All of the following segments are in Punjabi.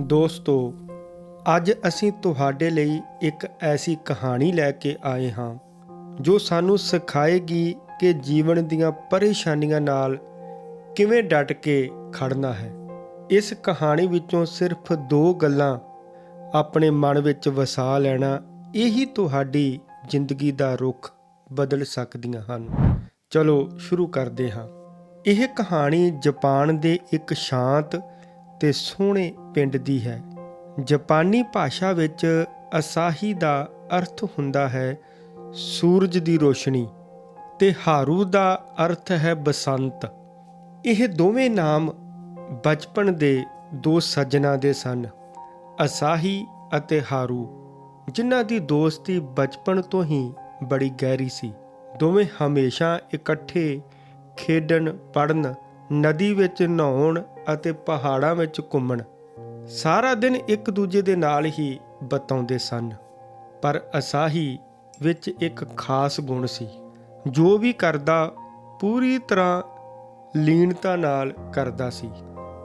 ਦੋਸਤੋ, ਅੱਜ ਅਸੀਂ ਤੁਹਾਡੇ ਲਈ ਇੱਕ ਐਸੀ ਕਹਾਣੀ ਲੈ ਕੇ ਆਏ ਹਾਂ, ਜੋ ਸਾਨੂੰ ਸਿਖਾਏਗੀ ਕਿ ਜੀਵਨ ਦੀਆਂ ਪਰੇਸ਼ਾਨੀਆਂ ਨਾਲ ਕਿਵੇਂ ਡਟ ਕੇ ਖੜਨਾ ਹੈ। ਇਸ ਕਹਾਣੀ ਵਿੱਚੋਂ ਸਿਰਫ ਦੋ ਗੱਲਾਂ ਆਪਣੇ ਮਨ ਵਿੱਚ ਵਸਾ ਲੈਣਾ, ਇਹੀ ਤੁਹਾਡੀ ਜ਼ਿੰਦਗੀ ਦਾ ਰੁਖ ਬਦਲ ਸਕਦੀਆਂ ਹਨ। ਚਲੋ, ਸ਼ੁਰੂ ਕਰਦੇ ਹਾਂ। ਇਹ ਕਹਾਣੀ ਜਾਪਾਨ ਦੇ ਇੱਕ ਸ਼ਾਂਤ ਤੇ ਸੋਹਣੇ ਪਿੰਡ ਦੀ ਹੈ। ਜਾਪਾਨੀ ਭਾਸ਼ਾ ਵਿੱਚ ਅਸਾਹੀ ਦਾ ਅਰਥ ਹੁੰਦਾ ਹੈ, ਸੂਰਜ ਦੀ ਰੋਸ਼ਨੀ ਤੇ ਹਾਰੂ ਦਾ ਅਰਥ ਹੈ ਬਸੰਤ। ਇਹ ਦੋਵੇਂ ਨਾਮ ਬਚਪਨ ਦੇ ਦੋ ਸੱਜਣਾ ਦੇ ਸਨ, ਅਸਾਹੀ ਅਤੇ ਹਾਰੂ, ਜਿਨ੍ਹਾਂ ਦੀ ਦੋਸਤੀ ਬਚਪਨ ਤੋਂ ਹੀ ਬੜੀ ਗਹਿਰੀ ਸੀ। ਦੋਵੇਂ ਹਮੇਸ਼ਾ ਇਕੱਠੇ ਖੇਡਣ ਪੜਨ ਨਦੀ ਵਿੱਚ ਨਹਾਉਣ ਅਤੇ ਪਹਾੜਾਂ ਵਿੱਚ ਘੁੰਮਣ। ਸਾਰਾ ਦਿਨ ਇੱਕ ਦੂਜੇ ਦੇ ਨਾਲ ਹੀ ਬਤਾਉਂਦੇ ਸਨ, ਪਰ ਅਸਾਹੀ ਵਿੱਚ ਇੱਕ ਖਾਸ ਗੁਣ ਸੀ। ਜੋ ਵੀ ਕਰਦਾ, ਪੂਰੀ ਤਰ੍ਹਾਂ ਲੀਨਤਾ ਨਾਲ ਕਰਦਾ ਸੀ।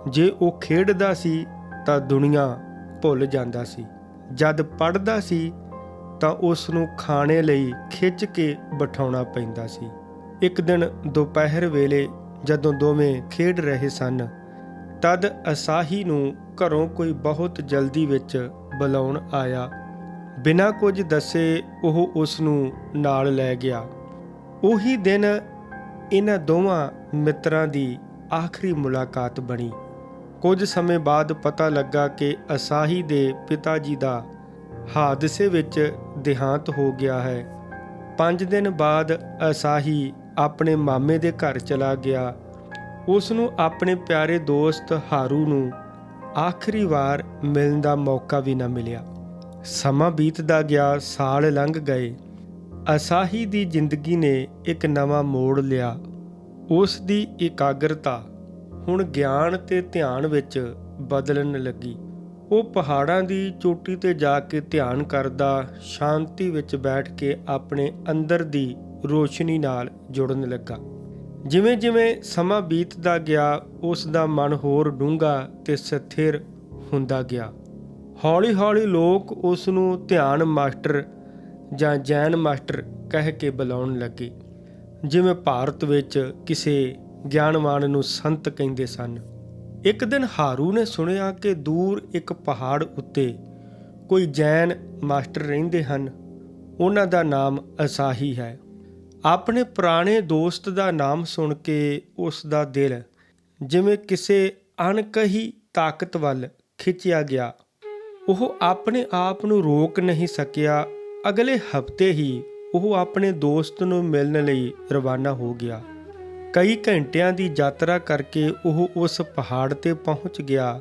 ਜੇ ਉਹ ਖੇਡਦਾ ਸੀ, ਤਾਂ ਦੁਨੀਆ ਭੁੱਲ ਜਾਂਦਾ ਸੀ। ਜਦ ਪੜਦਾ ਸੀ, ਤਾਂ ਉਸ ਨੂੰ ਖਾਣੇ ਲਈ ਖਿੱਚ ਕੇ ਬਿਠਾਉਣਾ ਪੈਂਦਾ ਸੀ। ਇੱਕ ਦਿਨ ਦੁਪਹਿਰ ਵੇਲੇ ਜਦੋਂ ਦੋਵੇਂ ਖੇਡ ਰਹੇ ਸਨ, ਤਦ ਅਸਾਹੀ ਨੂੰ ਘਰੋਂ ਕੋਈ ਬਹੁਤ ਜਲਦੀ ਵਿੱਚ ਬੁਲਾਉਣ ਆਇਆ। ਬਿਨਾਂ ਕੁਝ ਦੱਸੇ ਉਹ ਉਸ ਨੂੰ ਨਾਲ ਲੈ ਗਿਆ। ਉਹੀ ਦਿਨ ਇਹਨਾਂ ਦੋਵਾਂ ਮਿੱਤਰਾਂ ਦੀ ਆਖਰੀ ਮੁਲਾਕਾਤ ਬਣੀ। ਕੁਝ ਸਮੇਂ ਬਾਅਦ ਪਤਾ ਲੱਗਾ ਕਿ ਅਸਾਹੀ ਦੇ ਪਿਤਾ ਜੀ ਦਾ ਹਾਦਸੇ ਵਿੱਚ ਦੇਹਾਂਤ ਹੋ ਗਿਆ ਹੈ। 5 ਦਿਨ ਬਾਅਦ ਅਸਾਹੀ ਆਪਣੇ ਮਾਮੇ ਦੇ ਘਰ ਚਲਾ ਗਿਆ। ਉਸ ਨੂੰ ਆਪਣੇ ਪਿਆਰੇ ਦੋਸਤ ਹਾਰੂ ਨੂੰ ਆਖਰੀ ਵਾਰ ਮਿਲਣ ਦਾ ਮੌਕਾ ਵੀ ਨਾ ਮਿਲਿਆ। ਸਮਾਂ ਬੀਤਦਾ ਗਿਆ, ਸਾਲ ਲੰਘ ਗਏ। ਅਸਾਹੀ ਦੀ ਜ਼ਿੰਦਗੀ ਨੇ ਇੱਕ ਨਵਾਂ ਮੋੜ ਲਿਆ। ਉਸ ਦੀ ਇਕਾਗਰਤਾ ਹੁਣ ਗਿਆਨ ਤੇ ਧਿਆਨ ਵਿੱਚ ਬਦਲਣ ਲੱਗੀ। ਉਹ ਪਹਾੜਾਂ ਦੀ ਚੋਟੀ ਤੇ ਜਾ ਕੇ ਧਿਆਨ ਕਰਦਾ, ਸ਼ਾਂਤੀ ਵਿੱਚ ਬੈਠ ਕੇ ਆਪਣੇ ਅੰਦਰ ਦੀ ਰੋਸ਼ਨੀ ਨਾਲ ਜੁੜਨ ਲੱਗਾ। ਜਿਵੇਂ ਜਿਵੇਂ ਸਮਾਂ ਬੀਤਦਾ ਗਿਆ ਉਸ ਦਾ ਮਨ ਹੋਰ ਡੂੰਘਾ ਤੇ ਸਥਿਰ ਹੁੰਦਾ ਗਿਆ। ਹੌਲੀ-ਹੌਲੀ ਲੋਕ ਉਸ ਨੂੰ ਧਿਆਨ ਮਾਸਟਰ ਜਾਂ ਜੈਨ ਮਾਸਟਰ ਕਹਿ ਕੇ ਬੁਲਾਉਣ ਲੱਗੇ। ਜਿਵੇਂ ਭਾਰਤ ਵਿੱਚ ਕਿਸੇ ਗਿਆਨਵਾਨ ਨੂੰ ਸੰਤ ਕਹਿੰਦੇ ਸਨ। ਇੱਕ ਦਿਨ ਹਾਰੂ ਨੇ ਸੁਣਿਆ ਕਿ ਦੂਰ ਇੱਕ ਪਹਾੜ ਉੱਤੇ ਕੋਈ ਜੈਨ ਮਾਸਟਰ ਰਹਿੰਦੇ ਹਨ। ਉਹਨਾਂ ਦਾ ਨਾਮ ਅਸਾਹੀ ਹੈ। ਆਪਣੇ ਪੁਰਾਣੇ ਦੋਸਤ ਦਾ ਨਾਮ ਸੁਣ ਕੇ ਉਸ ਦਾ ਦਿਲ ਜਿਵੇਂ ਕਿਸੇ ਅਣਕਹੀ ਤਾਕਤ ਵੱਲ ਖਿੱਚਿਆ ਗਿਆ। ਉਹ ਆਪਣੇ ਆਪ ਨੂੰ ਰੋਕ ਨਹੀਂ ਸਕਿਆ। ਅਗਲੇ ਹਫ਼ਤੇ ਹੀ ਉਹ ਆਪਣੇ ਦੋਸਤ ਨੂੰ ਮਿਲਣ ਲਈ ਰਵਾਨਾ ਹੋ ਗਿਆ। ਕਈ ਘੰਟਿਆਂ ਦੀ ਯਾਤਰਾ ਕਰਕੇ ਉਹ ਉਸ ਪਹਾੜ ਤੇ ਪਹੁੰਚ ਗਿਆ।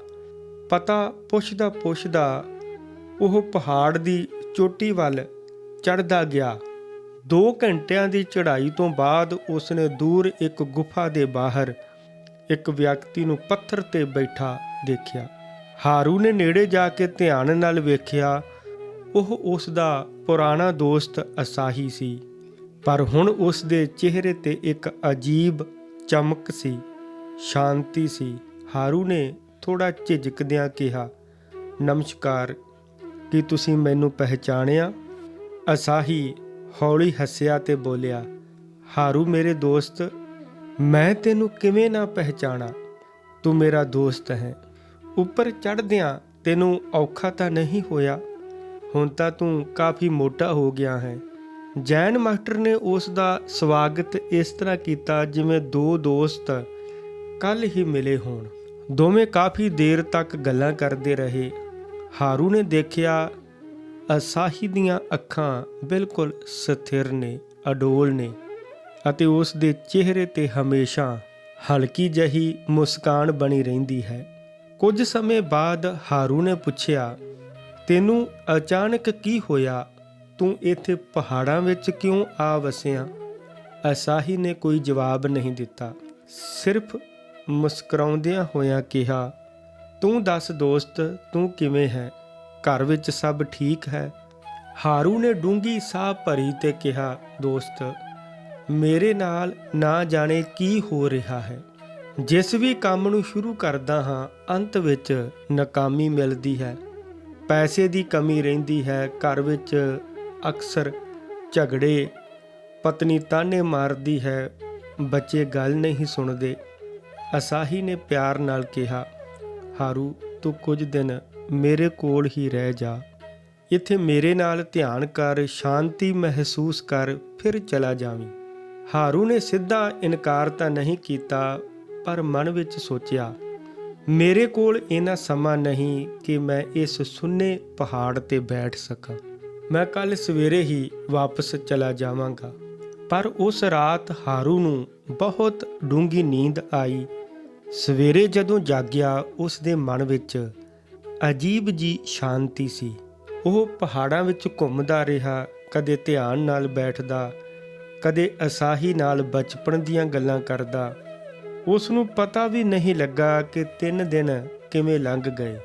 ਪਤਾ ਪੁੱਛਦਾ ਪੁੱਛਦਾ ਉਹ ਪਹਾੜ ਦੀ ਚੋਟੀ ਵੱਲ ਚੜਦਾ ਗਿਆ। 2 ਘੰਟਿਆਂ ਦੀ ਚੜ੍ਹਾਈ ਤੋਂ ਬਾਅਦ ਉਸਨੇ ਦੂਰ ਇੱਕ ਗੁਫਾ ਦੇ ਬਾਹਰ ਇੱਕ ਵਿਅਕਤੀ ਨੂੰ ਪੱਥਰ ਤੇ ਬੈਠਾ ਦੇਖਿਆ। ਹਾਰੂ ਨੇ ਨੇੜੇ ਜਾ ਕੇ ਧਿਆਨ ਨਾਲ ਵੇਖਿਆ, ਉਹ ਉਸ ਦਾ ਪੁਰਾਣਾ ਦੋਸਤ ਅਸਾਹੀ ਸੀ। ਪਰ ਹੁਣ ਉਸ ਦੇ ਚਿਹਰੇ ਤੇ ਇੱਕ ਅਜੀਬ ਚਮਕ ਸੀ, ਸ਼ਾਂਤੀ ਸੀ। ਹਾਰੂ ਨੇ ਥੋੜਾ ਝਿਜਕਦਿਆਂ ਕਿਹਾ, ਨਮਸਕਾਰ, ਕੀ ਤੁਸੀਂ ਮੈਨੂੰ ਪਹਿਚਾਣਿਆ? ਅਸਾਹੀ ਹੌਲੀ ਹੱਸਿਆ ਤੇ ਬੋਲਿਆ, ਹਾਰੂ ਮੇਰੇ ਦੋਸਤ, ਮੈਂ ਤੈਨੂੰ ਕਿਵੇਂ ਨਾ ਪਹਿਚਾਣਾ? ਤੂੰ ਮੇਰਾ ਦੋਸਤ ਹੈ। ਉੱਪਰ ਚੜ੍ਹਦਿਆਂ ਤੈਨੂੰ ਔਖਾ ਤਾਂ ਨਹੀਂ ਹੋਇਆ? ਹੁਣ ਤਾਂ ਤੂੰ ਕਾਫੀ ਮੋਟਾ ਹੋ ਗਿਆ ਹੈ। ਜੈਨ ਮਾਸਟਰ ਨੇ ਉਸ ਦਾ ਸਵਾਗਤ ਇਸ ਤਰ੍ਹਾਂ ਕੀਤਾ ਜਿਵੇਂ ਦੋ ਦੋਸਤ ਕੱਲ ਹੀ ਮਿਲੇ ਹੋਣ। ਦੋਵੇਂ ਕਾਫੀ ਦੇਰ ਤੱਕ ਗੱਲਾਂ ਕਰਦੇ ਰਹੇ। ਹਾਰੂ ਨੇ ਦੇਖਿਆ ਅਸਾਹੀ ਦੀਆਂ ਅੱਖਾਂ ਬਿਲਕੁਲ ਸਥਿਰ ਨੇ, ਅਡੋਲ ਨੇ ਅਤੇ ਉਸ ਦੇ ਚਿਹਰੇ ਤੇ ਹਮੇਸ਼ਾ ਹਲਕੀ ਜਹੀ ਮੁਸਕਾਨ ਬਣੀ ਰਹਿੰਦੀ ਹੈ। ਕੁਝ ਸਮੇਂ ਬਾਅਦ ਹਾਰੂ ਨੇ ਪੁੱਛਿਆ, ਤੈਨੂੰ ਅਚਾਨਕ ਕੀ ਹੋਇਆ? ਤੂੰ ਇੱਥੇ ਪਹਾੜਾਂ ਵਿੱਚ ਕਿਉਂ ਆ ਵਸਿਆ? ਅਸਾਹੀ ਨੇ ਕੋਈ ਜਵਾਬ ਨਹੀਂ ਦਿੱਤਾ। ਸਿਰਫ ਮੁਸਕਰਾਉਂਦਿਆਂ ਹੋਇਆਂ ਕਿਹਾ, ਤੂੰ ਦੱਸ ਦੋਸਤ, ਤੂੰ ਕਿਵੇਂ ਹੈ? ਘਰ ਵਿੱਚ ਸਭ ਠੀਕ ਹੈ। ਹਾਰੂ ਨੇ ਡੂੰਗੀ ਸਾਹ ਭਰੀ ਤੇ ਕਿਹਾ, ਦੋਸਤ, ਮੇਰੇ ਨਾਲ ਨਾ ਜਾਣੇ ਕੀ ਹੋ ਰਿਹਾ ਹੈ। ਜਿਸ ਵੀ ਕੰਮ ਨੂੰ ਸ਼ੁਰੂ ਕਰਦਾ ਹਾਂ, ਅੰਤ ਵਿੱਚ ਨਾਕਾਮੀ ਮਿਲਦੀ ਹੈ। ਪੈਸੇ ਦੀ ਕਮੀ ਰਹਿੰਦੀ ਹੈ। ਘਰ ਵਿੱਚ ਅਕਸਰ ਝਗੜੇ, ਪਤਨੀ ਤਾਨੇ ਮਾਰਦੀ ਹੈ। ਬੱਚੇ ਗੱਲ ਨਹੀਂ ਸੁਣਦੇ। ਅਸਾਹੀ ਨੇ ਪਿਆਰ ਨਾਲ ਕਿਹਾ, ਹਾਰੂ, ਤੂੰ ਕੁਝ ਦਿਨ ਮੇਰੇ ਕੋਲ ਹੀ ਰਹਿ ਜਾ। ਇੱਥੇ ਮੇਰੇ ਨਾਲ ਧਿਆਨ ਕਰ, ਸ਼ਾਂਤੀ ਮਹਿਸੂਸ ਕਰ, ਫਿਰ ਚਲਾ ਜਾਵੀਂ। ਹਾਰੂ ਨੇ ਸਿੱਧਾ ਇਨਕਾਰ ਤਾਂ ਨਹੀਂ ਕੀਤਾ, ਪਰ ਮਨ ਵਿੱਚ ਸੋਚਿਆ, ਮੇਰੇ ਕੋਲ ਇਹਨਾਂ ਸਮਾਂ ਨਹੀਂ ਕਿ ਮੈਂ ਇਸ ਸੁੰਨੇ ਪਹਾੜ ਤੇ ਬੈਠ ਸਕਾਂ। ਮੈਂ ਕੱਲ ਸਵੇਰੇ ਹੀ ਵਾਪਸ ਚਲਾ ਜਾਵਾਂਗਾ। ਪਰ ਉਸ ਰਾਤ ਹਾਰੂ ਨੂੰ ਬਹੁਤ ਡੂੰਗੀ ਨੀਂਦ ਆਈ। ਸਵੇਰੇ ਜਦੋਂ ਜਾਗਿਆ, ਉਸ ਦੇ ਮਨ ਵਿੱਚ ਅਜੀਬ ਜੀ ਸ਼ਾਂਤੀ ਸੀ। ਉਹ ਪਹਾੜਾਂ ਵਿੱਚ ਘੁੰਮਦਾ ਰਿਹਾ, ਕਦੇ ਧਿਆਨ ਨਾਲ ਬੈਠਦਾ, ਕਦੇ ਅਸਾਹੀ ਨਾਲ ਬਚਪਨ ਦੀਆਂ ਗੱਲਾਂ ਕਰਦਾ। ਉਸ ਨੂੰ ਪਤਾ ਵੀ ਨਹੀਂ ਲੱਗਾ ਕਿ ਤਿੰਨ ਦਿਨ ਕਿਵੇਂ ਲੰਘ ਗਏ।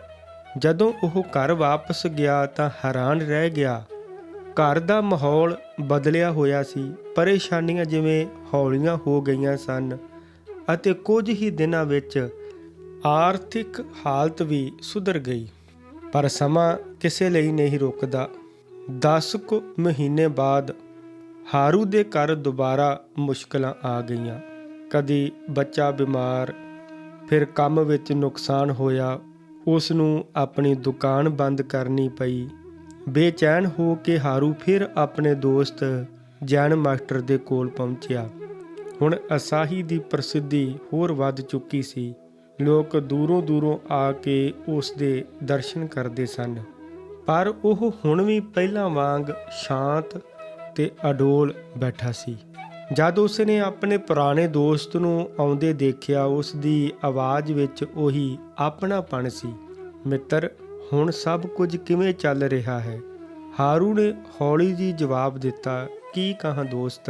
ਜਦੋਂ ਉਹ ਘਰ ਵਾਪਸ ਗਿਆ ਤਾਂ ਹੈਰਾਨ ਰਹਿ ਗਿਆ। ਘਰ ਦਾ ਮਾਹੌਲ ਬਦਲਿਆ ਹੋਇਆ ਸੀ, ਪਰੇਸ਼ਾਨੀਆਂ ਜਿਵੇਂ ਹੌਲੀਆਂ ਹੋ ਗਈਆਂ ਸਨ ਅਤੇ ਕੁਝ ਹੀ ਦਿਨਾਂ ਵਿੱਚ ਆਰਥਿਕ ਹਾਲਤ ਵੀ ਸੁਧਰ ਗਈ, ਪਰ ਸਮਾਂ ਕਿਸੇ ਲਈ ਨਹੀਂ ਰੁਕਦਾ। 10 ਕੁ ਮਹੀਨੇ ਬਾਅਦ ਹਾਰੂ ਦੇ ਘਰ ਦੁਬਾਰਾ ਮੁਸ਼ਕਲਾਂ ਆ ਗਈਆਂ। ਕਦੀ ਬੱਚਾ ਬਿਮਾਰ, ਫਿਰ ਕੰਮ ਵਿੱਚ ਨੁਕਸਾਨ ਹੋਇਆ। ਉਸ ਨੂੰ ਆਪਣੀ ਦੁਕਾਨ ਬੰਦ ਕਰਨੀ ਪਈ। ਬੇਚੈਨ ਹੋ ਕੇ ਹਾਰੂ ਫਿਰ ਆਪਣੇ ਦੋਸਤ ਜੈਨ ਮਾਸਟਰ ਦੇ ਕੋਲ ਪਹੁੰਚਿਆ। ਹੁਣ ਅਸਾਹੀ ਦੀ ਪ੍ਰਸਿੱਧੀ ਹੋਰ ਵੱਧ ਚੁੱਕੀ ਸੀ। ਲੋਕ ਦੂਰੋਂ ਦੂਰੋਂ ਆ ਕੇ ਉਸ ਦੇ ਦਰਸ਼ਨ ਕਰਦੇ ਸਨ। ਪਰ ਉਹ ਹੁਣ ਵੀ ਪਹਿਲਾਂ ਵਾਂਗ ਸ਼ਾਂਤ ਤੇ ਅਡੋਲ ਬੈਠਾ ਸੀ। ਜਦ ਉਸਨੇ ਆਪਣੇ ਪੁਰਾਣੇ ਦੋਸਤ ਨੂੰ ਆਉਂਦੇ ਦੇਖਿਆ, ਉਸ ਦੀ ਆਵਾਜ਼ ਵਿੱਚ ਉਹੀ ਆਪਣਾਪਣ ਸੀ। ਮਿੱਤਰ, ਹੁਣ ਸਭ ਕੁਝ ਕਿਵੇਂ ਚੱਲ ਰਿਹਾ ਹੈ? ਹਾਰੂ ਨੇ ਹੌਲੀ ਜੀ ਜਵਾਬ ਦਿੱਤਾ, ਕੀ ਕਹਾਂ ਦੋਸਤ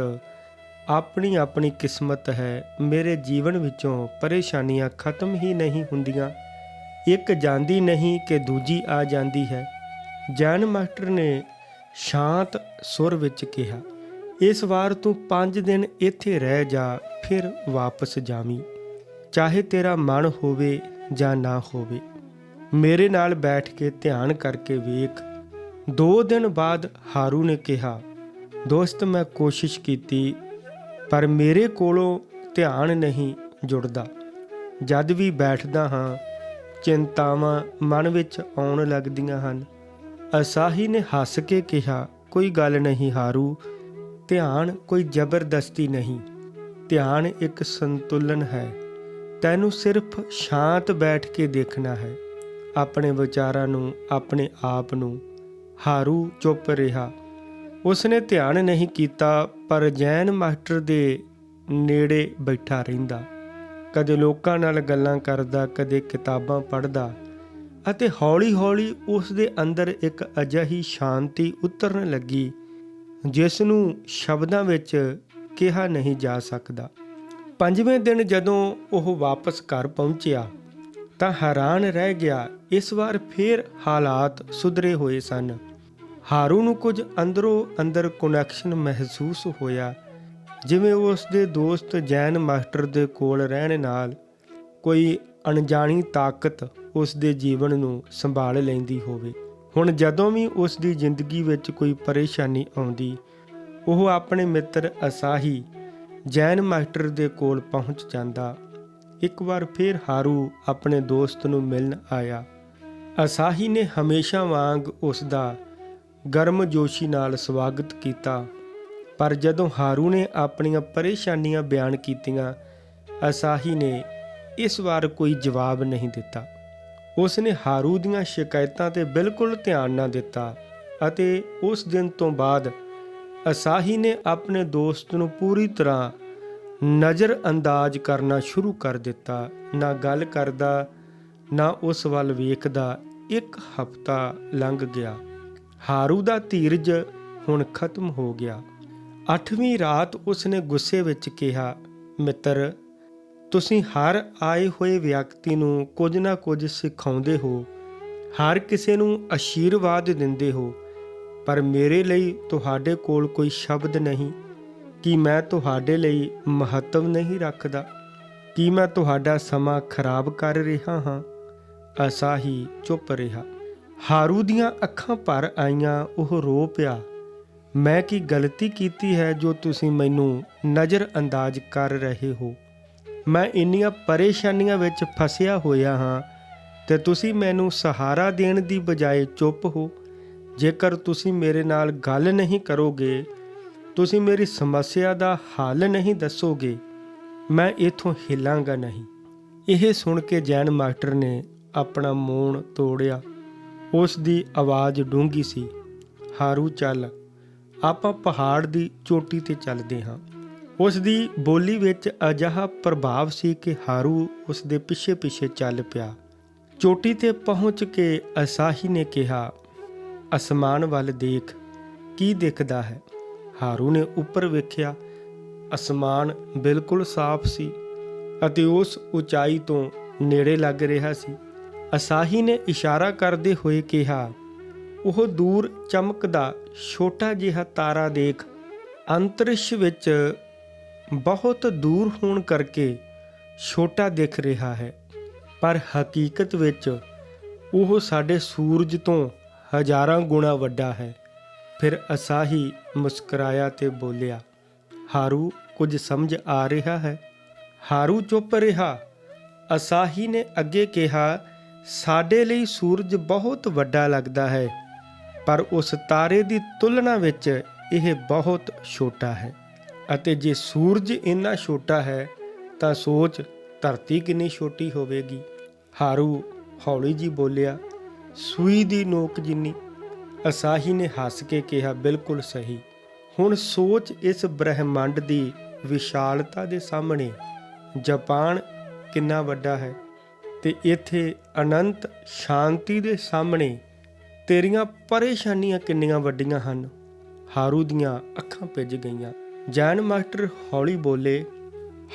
ਆਪਣੀ ਆਪਣੀ ਕਿਸਮਤ ਹੈ, ਮੇਰੇ ਜੀਵਨ ਵਿੱਚੋਂ ਪਰੇਸ਼ਾਨੀਆਂ ਖਤਮ ਹੀ ਨਹੀਂ ਹੁੰਦੀਆਂ। ਇੱਕ ਜਾਂਦੀ ਨਹੀਂ ਕਿ ਦੂਜੀ ਆ ਜਾਂਦੀ ਹੈ। ਜੈਨ ਮਾਸਟਰ ਨੇ ਸ਼ਾਂਤ ਸੁਰ ਵਿੱਚ ਕਿਹਾ, ਇਸ ਵਾਰ ਤੂੰ 5 ਦਿਨ ਇੱਥੇ ਰਹਿ ਜਾ, ਫਿਰ ਵਾਪਸ ਜਾਵੀਂ। ਚਾਹੇ ਤੇਰਾ ਮਨ ਹੋਵੇ ਜਾਂ ਨਾ ਹੋਵੇ, ਮੇਰੇ ਨਾਲ ਬੈਠ ਕੇ ਧਿਆਨ ਕਰਕੇ ਵੇਖ। ਦੋ ਦਿਨ ਬਾਅਦ ਹਾਰੂ ਨੇ ਕਿਹਾ, ਦੋਸਤ, ਮੈਂ ਕੋਸ਼ਿਸ਼ ਕੀਤੀ ਪਰ ਮੇਰੇ ਕੋਲੋਂ ਧਿਆਨ ਨਹੀਂ ਜੁੜਦਾ। ਜਦ ਵੀ ਬੈਠਦਾ ਹਾਂ, ਚਿੰਤਾਵਾਂ ਮਨ ਵਿੱਚ ਆਉਣ ਲੱਗਦੀਆਂ ਹਨ। ਅਸਾਹੀ ਨੇ ਹੱਸ ਕੇ ਕਿਹਾ, ਕੋਈ ਗੱਲ ਨਹੀਂ ਹਾਰੂ, ਧਿਆਨ ਕੋਈ ਜ਼ਬਰਦਸਤੀ ਨਹੀਂ। ਧਿਆਨ ਇੱਕ ਸੰਤੁਲਨ ਹੈ। ਤੈਨੂੰ ਸਿਰਫ ਸ਼ਾਂਤ ਬੈਠ ਕੇ ਦੇਖਣਾ ਹੈ। ਆਪਣੇ ਵਿਚਾਰਾਂ ਨੂੰ, ਆਪਣੇ ਆਪ ਨੂੰ। ਹਾਰੂ ਚੁੱਪ ਰਿਹਾ। ਉਸਨੇ ਧਿਆਨ ਨਹੀਂ ਕੀਤਾ ਪਰ ਜੈਨ ਮਾਸਟਰ ਦੇ ਨੇੜੇ ਬੈਠਾ ਰਹਿੰਦਾ। ਕਦੇ ਲੋਕਾਂ ਨਾਲ ਗੱਲਾਂ ਕਰਦਾ, ਕਦੇ ਕਿਤਾਬਾਂ ਪੜ੍ਹਦਾ ਅਤੇ ਹੌਲੀ-ਹੌਲੀ ਉਸ ਦੇ ਅੰਦਰ ਇੱਕ ਅਜਿਹੀ ਸ਼ਾਂਤੀ ਉਤਰਨ ਲੱਗੀ ਜਿਸ ਨੂੰ ਸ਼ਬਦਾਂ ਵਿੱਚ ਕਿਹਾ ਨਹੀਂ ਜਾ ਸਕਦਾ। ਪੰਜਵੇਂ ਦਿਨ ਜਦੋਂ ਉਹ ਵਾਪਸ ਘਰ ਪਹੁੰਚਿਆ, ਤਾਂ ਹੈਰਾਨ ਰਹਿ ਗਿਆ। ਇਸ ਵਾਰ ਫੇਰ ਹਾਲਾਤ ਸੁਧਰੇ ਹੋਏ ਸਨ। ਹਾਰੂ ਨੂੰ ਕੁਝ ਅੰਦਰੋਂ ਅੰਦਰ ਕਨੈਕਸ਼ਨ ਮਹਿਸੂਸ ਹੋਇਆ, ਜਿਵੇਂ ਉਸ ਦੇ ਦੋਸਤ ਜੈਨ ਮਾਸਟਰ ਦੇ ਕੋਲ ਰਹਿਣ ਨਾਲ ਕੋਈ ਅਣਜਾਣੀ ਤਾਕਤ ਉਸ ਦੇ ਜੀਵਨ ਨੂੰ ਸੰਭਾਲ ਲੈਂਦੀ ਹੋਵੇ। ਹੁਣ ਜਦੋਂ ਵੀ ਉਸ ਦੀ ਜ਼ਿੰਦਗੀ ਵਿੱਚ ਕੋਈ ਪਰੇਸ਼ਾਨੀ ਆਉਂਦੀ, ਉਹ ਆਪਣੇ ਮਿੱਤਰ ਅਸਾਹੀ ਜੈਨ ਮਾਸਟਰ ਦੇ ਕੋਲ ਪਹੁੰਚ ਜਾਂਦਾ। ਇੱਕ ਵਾਰ ਫਿਰ ਹਾਰੂ ਆਪਣੇ ਦੋਸਤ ਨੂੰ ਮਿਲਣ ਆਇਆ। ਅਸਾਹੀ ਨੇ ਹਮੇਸ਼ਾ ਵਾਂਗ ਉਸ ਦਾ ਗਰਮਜੋਸ਼ੀ ਨਾਲ ਸਵਾਗਤ ਕੀਤਾ। ਪਰ ਜਦੋਂ ਹਾਰੂ ਨੇ ਆਪਣੀਆਂ ਪਰੇਸ਼ਾਨੀਆਂ ਬਿਆਨ ਕੀਤੀਆਂ, ਅਸਾਹੀ ਨੇ ਇਸ ਵਾਰ ਕੋਈ ਜਵਾਬ ਨਹੀਂ ਦਿੱਤਾ। ਉਸ ਨੇ ਹਾਰੂ ਦੀਆਂ ਸ਼ਿਕਾਇਤਾਂ ਤੇ ਬਿਲਕੁਲ ਧਿਆਨ ਨਾ ਦਿੱਤਾ ਅਤੇ ਉਸ ਦਿਨ ਤੋਂ ਬਾਅਦ ਅਸਾਹੀ ਨੇ ਆਪਣੇ ਦੋਸਤ ਨੂੰ ਪੂਰੀ ਤਰ੍ਹਾਂ ਨਜ਼ਰ ਅੰਦਾਜ਼ ਕਰਨਾ ਸ਼ੁਰੂ ਕਰ ਦਿੱਤਾ। ਨਾ ਗੱਲ ਕਰਦਾ, ਨਾ ਉਸ ਵੱਲ ਵੇਖਦਾ, ਇੱਕ ਹਫ਼ਤਾ ਲੰਘ ਗਿਆ। ਹਾਰੂ ਦਾ ਧੀਰਜ ਹੁਣ ਖਤਮ ਹੋ ਗਿਆ। ਅੱਠਵੀਂ ਰਾਤ ਉਸਨੇ ਗੁੱਸੇ ਵਿੱਚ ਕਿਹਾ, ਮਿੱਤਰ, ਤੁਸੀਂ ਹਰ ਆਏ ਹੋਏ ਵਿਅਕਤੀ ਨੂੰ ਕੁਝ ਨਾ ਕੁਝ ਸਿਖਾਉਂਦੇ ਹੋ। ਹਰ ਕਿਸੇ ਨੂੰ ਅਸ਼ੀਰਵਾਦ ਦਿੰਦੇ ਹੋ। ਪਰ ਮੇਰੇ ਲਈ ਤੁਹਾਡੇ ਕੋਲ ਕੋਈ ਸ਼ਬਦ ਨਹੀਂ। ਕਿ ਮੈਂ ਤੁਹਾਡੇ ਲਈ ਮਹੱਤਵ ਨਹੀਂ ਰੱਖਦਾ? ਕੀ ਮੈਂ ਤੁਹਾਡਾ ਸਮਾਂ ਖਰਾਬ ਕਰ ਰਿਹਾ ਹਾਂ? ਅਸਾਹੀ ਚੁੱਪ ਰਿਹਾ। ਹਾਰੂ ਦੀਆਂ ਅੱਖਾਂ ਭਰ ਆਈਆਂ, ਉਹ ਰੋ ਪਿਆ। ਮੈਂ ਕੀ ਗਲਤੀ ਕੀਤੀ ਹੈ ਜੋ ਤੁਸੀਂ ਮੈਨੂੰ ਨਜ਼ਰ ਅੰਦਾਜ਼ ਕਰ ਰਹੇ ਹੋ? ਮੈਂ ਇੰਨੀਆਂ ਪਰੇਸ਼ਾਨੀਆਂ ਵਿੱਚ ਫਸਿਆ ਹੋਇਆ ਹਾਂ ਤੇ ਤੁਸੀਂ ਮੈਨੂੰ ਸਹਾਰਾ ਦੇਣ ਦੀ ਬਜਾਏ ਚੁੱਪ ਹੋ। ਜੇਕਰ ਤੁਸੀਂ ਮੇਰੇ ਨਾਲ ਗੱਲ ਨਹੀਂ ਕਰੋਗੇ, ਤੁਸੀਂ ਮੇਰੀ ਸਮੱਸਿਆ ਦਾ ਹੱਲ ਨਹੀਂ ਦੱਸੋਗੇ, ਮੈਂ ਇਥੋਂ ਹਿਲਾਂਗਾ ਨਹੀਂ। ਇਹ ਸੁਣ ਕੇ ਜੈਨ ਮਾਸਟਰ ਨੇ ਆਪਣਾ ਮੂੰਹ ਤੋੜਿਆ। ਉਸ ਦੀ ਆਵਾਜ਼ ਡੂੰਗੀ ਸੀ। ਹਾਰੂ, ਚੱਲ। ਆਪਾਂ ਪਹਾੜ ਦੀ ਚੋਟੀ ਤੇ ਚੱਲਦੇ ਹਾਂ। ਉਸ ਦੀ ਬੋਲੀ ਵਿੱਚ ਅਜਿਹਾ ਪ੍ਰਭਾਵ ਸੀ ਕਿ ਹਾਰੂ ਉਸ ਦੇ ਪਿੱਛੇ ਪਿੱਛੇ ਚੱਲ ਪਿਆ। ਚੋਟੀ ਤੇ ਪਹੁੰਚ ਕੇ ਅਸਾਹੀ ਨੇ ਕਿਹਾ, ਅਸਮਾਨ ਵੱਲ ਦੇਖ, ਕੀ ਦਿਖਦਾ ਹੈ? ਹਾਰੂ ਨੇ ਉੱਪਰ ਵੇਖਿਆ, ਅਸਮਾਨ ਬਿਲਕੁਲ ਸਾਫ਼ ਸੀ ਅਤੇ ਉਸ ਉਚਾਈ ਤੋਂ ਨੇੜੇ ਲੱਗ ਰਿਹਾ ਸੀ। ਅਸਾਹੀ ਨੇ ਇਸ਼ਾਰਾ ਕਰਦੇ ਹੋਏ ਕਿਹਾ, ਉਹ ਦੂਰ ਚਮਕਦਾ ਛੋਟਾ ਜਿਹਾ ਤਾਰਾ ਦੇਖ, ਅੰਤਰਿਸ਼ ਵਿੱਚ ਬਹੁਤ ਦੂਰ ਹੋਣ ਕਰਕੇ ਛੋਟਾ ਦਿਖ ਰਿਹਾ ਹੈ, ਪਰ ਹਕੀਕਤ ਵਿੱਚ ਉਹ ਸਾਡੇ ਸੂਰਜ ਤੋਂ ਹਜ਼ਾਰਾਂ ਗੁਣਾ ਵੱਡਾ ਹੈ। ਫਿਰ ਅਸਾਹੀ ਮੁਸਕਰਾਇਆ ਤੇ ਬੋਲਿਆ, ਹਾਰੂ, ਕੁਝ ਸਮਝ ਆ ਰਿਹਾ ਹੈ? ਹਾਰੂ, ਚੁੱਪ ਰਿਹਾ। ਅਸਾਹੀ ਨੇ ਅੱਗੇ ਕਿਹਾ ਸਾਡੇ ਲਈ ਸੂਰਜ ਬਹੁਤ ਵੱਡਾ ਲੱਗਦਾ ਹੈ, ਪਰ ਉਸ ਤਾਰੇ ਦੀ ਤੁਲਨਾ ਵਿੱਚ ਇਹ ਬਹੁਤ ਛੋਟਾ ਹੈ। ਅਤੇ ਜੇ ਸੂਰਜ ਇੰਨਾ ਛੋਟਾ ਹੈ, ਤਾਂ ਸੋਚ ਧਰਤੀ ਕਿੰਨੀ ਛੋਟੀ ਹੋਵੇਗੀ। ਹਾਰੂ ਹੌਲੀ ਜੀ ਬੋਲਿਆ, ਸੂਈ ਦੀ ਨੋਕ ਜਿੰਨੀ। ਅਸਾਹੀ ਨੇ ਹੱਸ ਕੇ ਕਿਹਾ, ਬਿਲਕੁਲ ਸਹੀ। ਹੁਣ ਸੋਚ ਇਸ ਬ੍ਰਹਿਮੰਡ ਦੀ ਵਿਸ਼ਾਲਤਾ ਦੇ ਸਾਹਮਣੇ, ਜਾਪਾਨ ਕਿੰਨਾ ਵੱਡਾ ਹੈ। ਤੇ ਇੱਥੇ ਅਨੰਤ ਸ਼ਾਂਤੀ ਦੇ ਸਾਹਮਣੇ ਤੇਰੀਆਂ ਪਰੇਸ਼ਾਨੀਆਂ ਕਿੰਨੀਆਂ ਵੱਡੀਆਂ ਹਨ। ਹਾਰੂ ਦੀਆਂ ਅੱਖਾਂ ਭਿੱਜ ਗਈਆਂ। ਜੈਨ ਮਾਸਟਰ ਹੌਲੀ ਬੋਲੇ,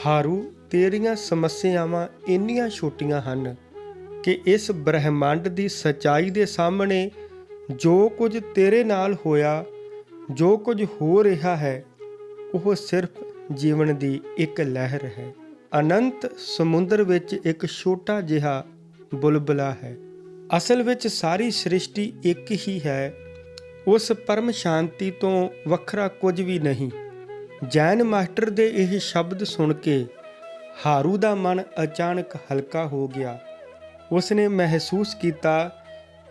ਹਾਰੂ, ਤੇਰੀਆਂ ਸਮੱਸਿਆਵਾਂ ਇੰਨੀਆਂ ਛੋਟੀਆਂ ਹਨ ਕਿ ਇਸ ਬ੍ਰਹਿਮੰਡ ਦੀ ਸਚਾਈ ਦੇ ਸਾਹਮਣੇ ਜੋ ਕੁਝ ਤੇਰੇ ਨਾਲ ਹੋਇਆ, ਜੋ ਕੁਝ ਹੋ ਰਿਹਾ ਹੈ, ਉਹ ਸਿਰਫ ਜੀਵਨ ਦੀ ਇੱਕ ਲਹਿਰ ਹੈ। ਅਨੰਤ ਸਮੁੰਦਰ ਵਿੱਚ ਇੱਕ ਛੋਟਾ ਜਿਹਾ ਬੁਲਬਲਾ ਹੈ। ਅਸਲ ਵਿੱਚ ਸਾਰੀ ਸ੍ਰਿਸ਼ਟੀ ਇੱਕ ਹੀ ਹੈ। ਉਸ ਪਰਮ ਸ਼ਾਂਤੀ ਤੋਂ ਵੱਖਰਾ ਕੁਝ ਵੀ ਨਹੀਂ। ਜੈਨ ਮਾਸਟਰ ਦੇ ਇਹ ਸ਼ਬਦ ਸੁਣ ਕੇ ਹਾਰੂ ਦਾ ਮਨ ਅਚਾਨਕ ਹਲਕਾ ਹੋ ਗਿਆ। ਉਸਨੇ ਮਹਿਸੂਸ ਕੀਤਾ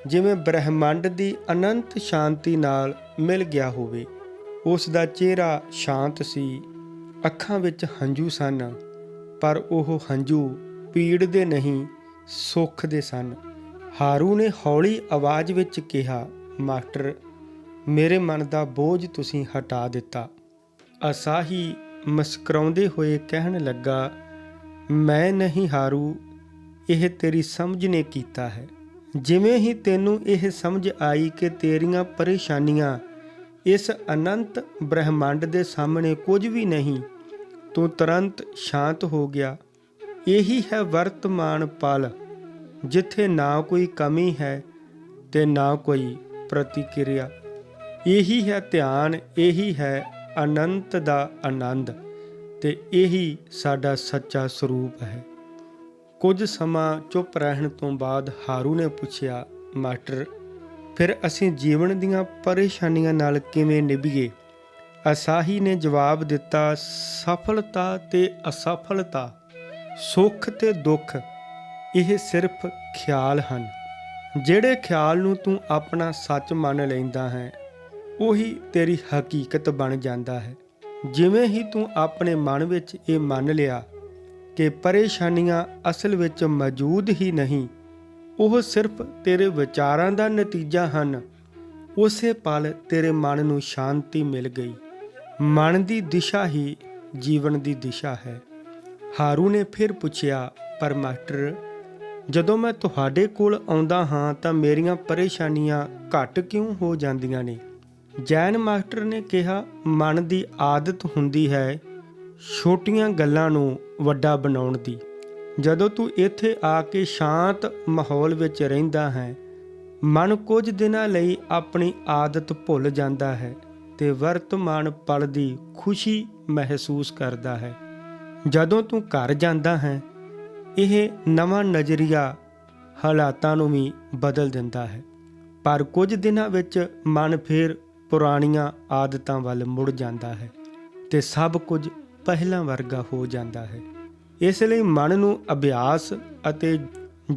ਜਿਵੇਂ ਬ੍ਰਹਿਮੰਡ ਦੀ ਅਨੰਤ ਸ਼ਾਂਤੀ ਨਾਲ ਮਿਲ ਗਿਆ ਹੋਵੇ। ਉਸ ਦਾ ਚਿਹਰਾ ਸ਼ਾਂਤ ਸੀ। ਅੱਖਾਂ ਵਿੱਚ ਹੰਝੂ ਸਨ। ਪਰ ਉਹ ਹੰਝੂ ਪੀੜ ਦੇ ਨਹੀਂ, ਸੁੱਖ ਦੇ ਸਨ। ਹਾਰੂ ਨੇ ਹੌਲੀ ਆਵਾਜ਼ ਵਿੱਚ ਕਿਹਾ, ਮਾਸਟਰ, ਮੇਰੇ ਮਨ ਦਾ ਬੋਝ ਤੁਸੀਂ ਹਟਾ ਦਿੱਤਾ। ਅਸਾਹੀ ਮੁਸਕਰਾਉਂਦੇ ਹੋਏ ਕਹਿਣ ਲੱਗਾ, ਮੈਂ ਨਹੀਂ ਹਾਰੂ, ਇਹ ਤੇਰੀ ਸਮਝ ਨੇ ਕੀਤਾ ਹੈ। ਜਿਵੇਂ ਹੀ ਤੈਨੂੰ ਇਹ ਸਮਝ ਆਈ ਕਿ ਤੇਰੀਆਂ ਪਰੇਸ਼ਾਨੀਆਂ ਇਸ ਅਨੰਤ ਬ੍ਰਹਿਮੰਡ ਦੇ ਸਾਹਮਣੇ ਕੁਝ ਵੀ ਨਹੀਂ ਤੂੰ ਤੁਰੰਤ ਸ਼ਾਂਤ ਹੋ ਗਿਆ। ਇਹੀ ਹੈ ਵਰਤਮਾਨ ਪਲ, ਜਿੱਥੇ ਨਾ ਕੋਈ ਕਮੀ ਹੈ ਤੇ ਨਾ ਕੋਈ ਪ੍ਰਤੀਕਿਰਿਆ। ਇਹੀ ਹੈ ਧਿਆਨ, ਇਹੀ ਹੈ ਅਨੰਤ ਦਾ ਆਨੰਦ ਤੇ ਇਹੀ ਸਾਡਾ ਸੱਚਾ ਸਰੂਪ ਹੈ। ਕੁਝ ਸਮਾਂ ਚੁੱਪ ਰਹਿਣ ਤੋਂ ਬਾਅਦ ਹਾਰੂ ਨੇ ਪੁੱਛਿਆ, ਮਾਸਟਰ, ਫਿਰ ਅਸੀਂ ਜੀਵਨ ਦੀਆਂ ਪਰੇਸ਼ਾਨੀਆਂ ਨਾਲ ਕਿਵੇਂ ਨਿਭੀਏ? ਅਸਾਹੀ ਨੇ ਜਵਾਬ ਦਿੱਤਾ, ਸਫਲਤਾ ਤੇ ਅਸਫਲਤਾ, ਸੁੱਖ ਤੇ ਦੁੱਖ, ਇਹ ਸਿਰਫ ਖਿਆਲ ਹਨ। ਜਿਹੜੇ ਖਿਆਲ ਨੂੰ ਤੂੰ ਆਪਣਾ ਸੱਚ ਮੰਨ ਲੈਂਦਾ ਹੈ, ਉਹੀ ਤੇਰੀ ਹਕੀਕਤ ਬਣ ਜਾਂਦਾ ਹੈ। ਜਿਵੇਂ ਹੀ ਤੂੰ ਆਪਣੇ ਮਨ ਵਿੱਚ ਇਹ ਮੰਨ ਲਿਆ ਕਿ ਪਰੇਸ਼ਾਨੀਆਂ ਅਸਲ ਵਿੱਚ ਮੌਜੂਦ ਹੀ ਨਹੀਂ, ਉਹ ਸਿਰਫ ਤੇਰੇ ਵਿਚਾਰਾਂ ਦਾ ਨਤੀਜਾ ਹਨ, ਉਸੇ ਪਲ ਤੇਰੇ ਮਨ ਨੂੰ ਸ਼ਾਂਤੀ ਮਿਲ ਗਈ। ਮਨ ਦੀ ਦਿਸ਼ਾ ਹੀ ਜੀਵਨ ਦੀ ਦਿਸ਼ਾ ਹੈ। ਹਾਰੂ ਨੇ ਫਿਰ ਪੁੱਛਿਆ, ਪਰ ਮਾਸਟਰ, ਜਦੋਂ ਮੈਂ ਤੁਹਾਡੇ ਕੋਲ ਆਉਂਦਾ ਹਾਂ ਤਾਂ ਮੇਰੀਆਂ ਪਰੇਸ਼ਾਨੀਆਂ ਘੱਟ ਕਿਉਂ ਹੋ ਜਾਂਦੀਆਂ ਨੇ? ਜੈਨ ਮਾਸਟਰ ਨੇ ਕਿਹਾ, ਮਨ ਦੀ ਆਦਤ ਹੁੰਦੀ ਹੈ ਛੋਟੀਆਂ ਗੱਲਾਂ ਨੂੰ ਵੱਡਾ ਬਣਾਉਣ ਦੀ। ਜਦੋਂ ਤੂੰ ਇੱਥੇ ਆ ਕੇ ਸ਼ਾਂਤ ਮਾਹੌਲ ਵਿੱਚ ਰਹਿੰਦਾ ਹੈ, ਮਨ ਕੁਝ ਦਿਨਾਂ ਲਈ ਆਪਣੀ ਆਦਤ ਭੁੱਲ ਜਾਂਦਾ ਹੈ। ਤੇ ਵਰਤਮਾਨ ਪਲ ਦੀ ਖੁਸ਼ੀ ਮਹਿਸੂਸ ਕਰਦਾ ਹੈ। ਜਦੋਂ ਤੂੰ ਘਰ ਜਾਂਦਾ ਹੈ, ਇਹ ਨਵਾਂ ਨਜ਼ਰੀਆ ਹਾਲਾਤਾਂ ਨੂੰ ਵੀ ਬਦਲ ਦਿੰਦਾ ਹੈ। ਪਰ ਕੁਝ ਦਿਨਾਂ ਵਿੱਚ ਮਨ ਫੇਰ ਪੁਰਾਣੀਆਂ ਆਦਤਾਂ ਵੱਲ ਮੁੜ ਜਾਂਦਾ ਹੈ ਤੇ ਸਭ ਕੁਝ ਪਹਿਲਾਂ ਵਰਗਾ ਹੋ ਜਾਂਦਾ ਹੈ। ਇਸ ਲਈ ਮਨ ਨੂੰ ਅਭਿਆਸ ਅਤੇ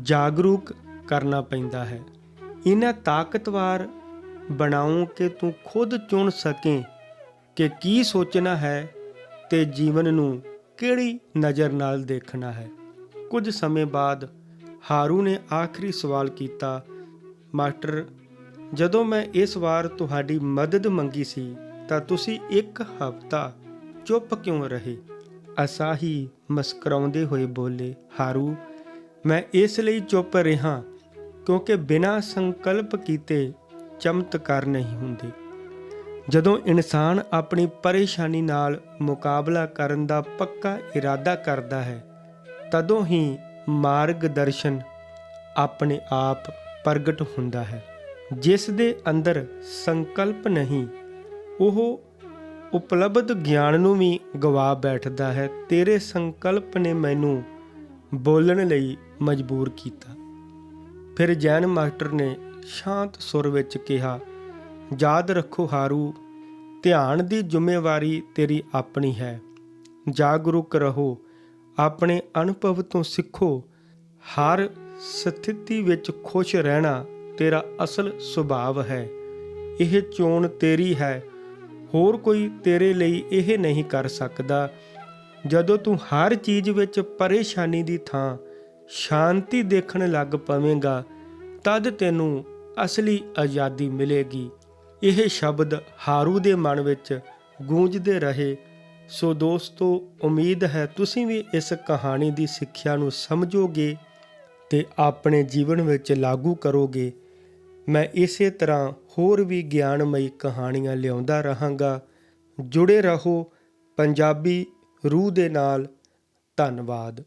ਜਾਗਰੂਕ ਕਰਨਾ ਪੈਂਦਾ ਹੈ। ਇਹਨਾਂ ਤਾਕਤਵਾਰ ਬਣਾਉਂ ਕਿ ਤੂੰ ਖੁਦ ਚੁਣ ਸਕੇ ਕਿ ਕੀ ਸੋਚਣਾ ਹੈ ਤੇ ਜੀਵਨ ਨੂੰ ਕਿਹੜੀ ਨਜ਼ਰ ਨਾਲ ਦੇਖਣਾ ਹੈ। ਕੁਝ ਸਮੇਂ ਬਾਅਦ ਹਾਰੂ ਨੇ ਆਖਰੀ ਸਵਾਲ ਕੀਤਾ, ਮਾਸਟਰ, ਜਦੋਂ ਮੈਂ ਇਸ ਵਾਰ ਤੁਹਾਡੀ ਮਦਦ ਮੰਗੀ ਸੀ ਤਾਂ ਤੁਸੀਂ ਇੱਕ ਹਫ਼ਤਾ ਚੁੱਪ ਕਿਉਂ ਰਹੇ? ਅਸਾਹੀ ਮੁਸਕਰਾਉਂਦੇ ਹੋਏ ਬੋਲੇ, ਹਾਰੂ, ਮੈਂ ਇਸ ਲਈ ਚੁੱਪ ਰਿਹਾ ਕਿਉਂਕਿ ਬਿਨਾਂ ਸੰਕਲਪ ਕੀਤੇ ਚਮਤਕਾਰ ਨਹੀਂ ਹੁੰਦੇ। ਜਦੋਂ ਇਨਸਾਨ ਆਪਣੀ ਪਰੇਸ਼ਾਨੀ ਨਾਲ ਮੁਕਾਬਲਾ ਕਰਨ ਦਾ ਪੱਕਾ ਇਰਾਦਾ ਕਰਦਾ ਹੈ, ਤਦੋਂ ਹੀ ਮਾਰਗਦਰਸ਼ਨ ਆਪਣੇ ਆਪ ਪ੍ਰਗਟ ਹੁੰਦਾ ਹੈ। ਜਿਸ ਦੇ ਅੰਦਰ ਸੰਕਲਪ ਨਹੀਂ, ਉਹ ਉਪਲਬਧ ਗਿਆਨ ਨੂੰ ਵੀ ਗਵਾ ਬੈਠਦਾ ਹੈ। ਤੇਰੇ ਸੰਕਲਪ ਨੇ ਮੈਨੂੰ ਬੋਲਣ ਲਈ ਮਜਬੂਰ ਕੀਤਾ। ਫਿਰ ਜੈਨ ਮਾਸਟਰ ਨੇ ਸ਼ਾਂਤ ਸੁਰ ਵਿੱਚ ਕਿਹਾ, ਯਾਦ ਰੱਖੋ ਹਾਰੂ, ਧਿਆਨ ਦੀ ਜ਼ਿੰਮੇਵਾਰੀ ਤੇਰੀ ਆਪਣੀ ਹੈ। ਜਾਗਰੂਕ ਰਹੋ, ਆਪਣੇ ਅਨੁਭਵ ਤੋਂ ਸਿੱਖੋ। ਹਰ ਸਥਿਤੀ ਵਿੱਚ ਖੁਸ਼ ਰਹਿਣਾ ਤੇਰਾ ਅਸਲ ਸੁਭਾਅ ਹੈ। ਇਹ ਚੋਣ ਤੇਰੀ ਹੈ। ਹੋਰ ਕੋਈ ਤੇਰੇ ਲਈ ਇਹ ਨਹੀਂ ਕਰ ਸਕਦਾ। ਜਦੋਂ ਤੂੰ ਹਰ ਚੀਜ਼ ਵਿੱਚ ਪਰੇਸ਼ਾਨੀ ਦੀ ਥਾਂ ਸ਼ਾਂਤੀ ਦੇਖਣ ਲੱਗ ਪਵੇਂਗਾ, ਤਦ ਤੈਨੂੰ ਅਸਲੀ ਆਜ਼ਾਦੀ ਮਿਲੇਗੀ। ਇਹ ਸ਼ਬਦ ਹਾਰੂ ਦੇ ਮਨ ਵਿੱਚ ਗੂੰਜਦੇ ਰਹੇ। ਸੋ ਦੋਸਤੋ, ਉਮੀਦ ਹੈ ਤੁਸੀਂ ਵੀ ਇਸ ਕਹਾਣੀ ਦੀ ਸਿੱਖਿਆ ਨੂੰ ਸਮਝੋਗੇ ਤੇ ਆਪਣੇ ਜੀਵਨ ਵਿੱਚ ਲਾਗੂ ਕਰੋਗੇ। ਮੈਂ ਇਸੇ ਤਰ੍ਹਾਂ ਹੋਰ ਵੀ ਗਿਆਨਮਈ ਕਹਾਣੀਆਂ ਲਿਆਉਂਦਾ ਰਹਾਂਗਾ। ਜੁੜੇ ਰਹੋ ਪੰਜਾਬੀ ਰੂਹ ਦੇ ਨਾਲ। ਧੰਨਵਾਦ।